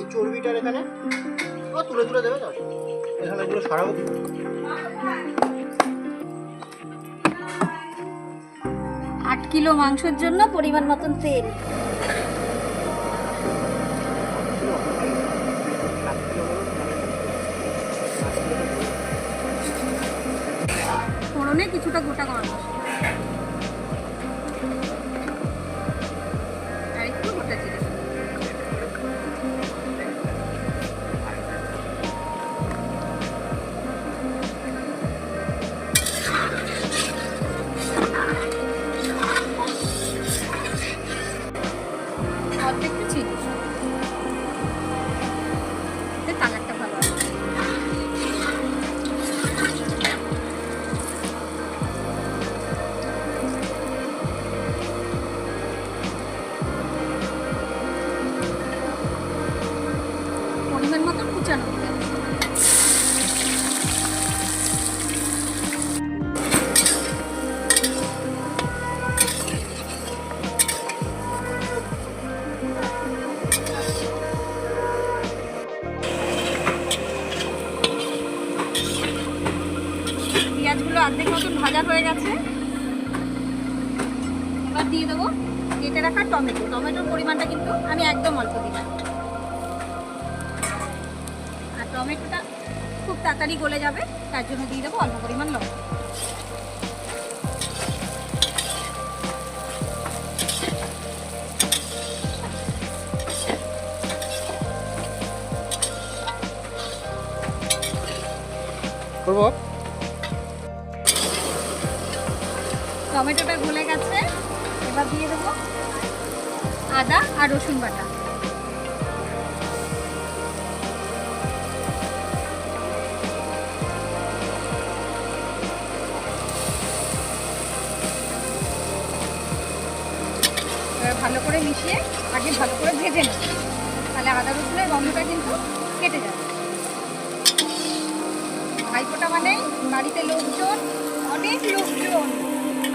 এই চর্বিটার এখানে। তুলে তুলে দেবে এখানে এগুলো আট কিলো মাংসের জন্য পরিমাণ মতন তেল। ফোড়নে কিছুটা গোটা গরম মশলা। পেঁয়াজগুলো অর্ধেক মতন ভাজা হয়ে গেছে। এবার দিয়ে দেবো কেটে রাখা টমেটো। টমেটোর পরিমাণটা কিন্তু আমি একদম অল্প দিলাম আর টমেটোটা খুব তাড়াতাড়ি গলে যাবে, তার জন্য দিয়ে দেবো অল্প পরিমাণ লবণ। করব? টমেটোটা গলে গেছে, এবার দিয়ে দেবো আদা আর রসুন বাটা। ভালো করে মিশিয়ে আগে ভালো করে ভেজে নেব। তাহলে আদা রসুনের গন্ধটা কিন্তু কেটে যাবে। ভাইফোঁটা মানে বাড়িতে লোকজন, অনেক লোকজন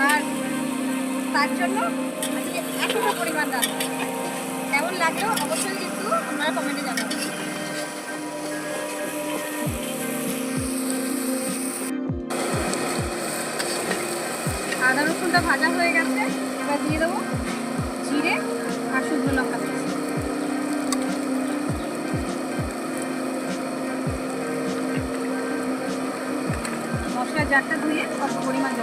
আর তার জন্য আজকে এতটা পরিমাণ রান্না কেমন লাগল অবশ্যই কিন্তু আপনারা কমেন্টে জানাবেন আদা রসুনটা ভাজা হয়ে গেছে, এবার দিয়ে দেবো জিরে আর শুকনো লঙ্কা। মশলার জারটা ধুয়ে জল পরিমাণ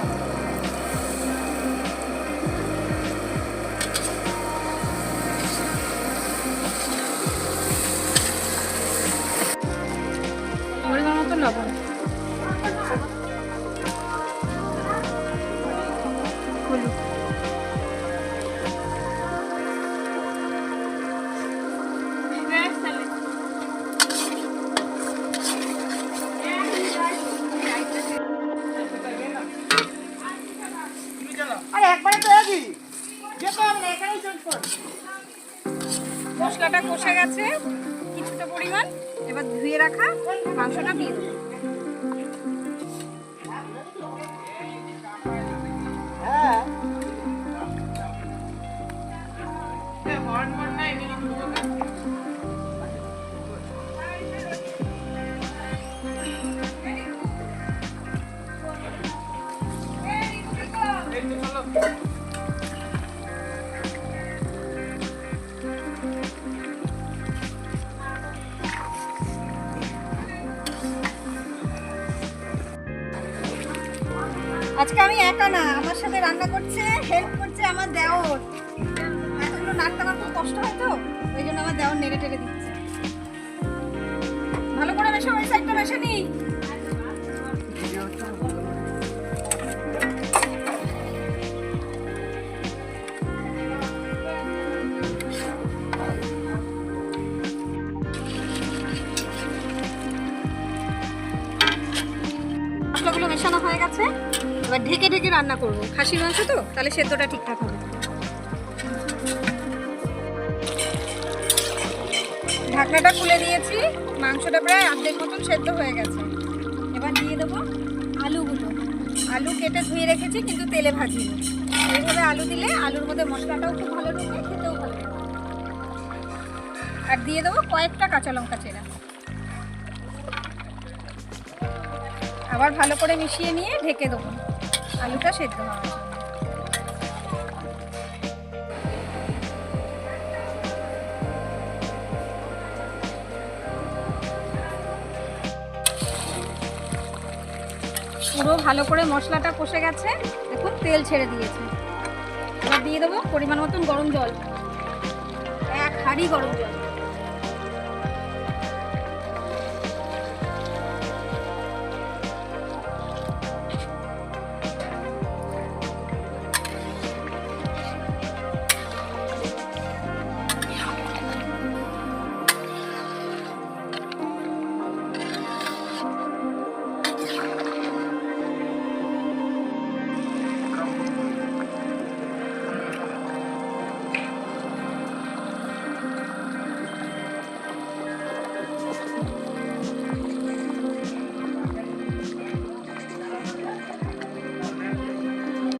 মশলাটা কষে গেছে কিছুটা পরিমাণ। এবার ধুয়ে রাখা মাংসটা দিয়ে দেবো। আজকে আমি একা না, আমার সাথে রান্না করছে হেল্প করছে আমার দেওর। এতগুলো নাড়তে আমার খুব কষ্ট হয় তো, ওই জন্য আমার দেওর নেড়ে টেড়ে দিচ্ছে। ভালো করে মেশো ওই সাইডটা মেশানো। হয়ে গেছে। এবার ঢেকে ঢেকে রান্না করব। খাসি মাংস তো, তাহলে সেদ্ধটা ঠিকঠাক হবে। ঢাকনাটা খুলে দিয়েছি। মাংসটা প্রায় অর্ধেক মতন সেদ্ধ হয়ে গেছে। এবার দিয়ে দেবো আলুগুলো। আলু কেটে ধুয়ে রেখেছি, কিন্তু তেলে ভাজি এইভাবে আলু দিলে আলুর মধ্যে মশলাটাও খুব ভালো ঢুকে, খেতেও ভালো আর দিয়ে দেবো কয়েকটা কাঁচা লঙ্কা চেরা। আবার ভালো করে মিশিয়ে নিয়ে ঢেকে দেবো। আলুটা সেদ্ধ জন্য। পুরো ভালো করে মশলাটা কষে গেছে। দেখুন তেল ছেড়ে দিয়েছে। এবার দিয়ে দেবো পরিমাণ মতন গরম জল। এক হাঁড়ি গরম জল।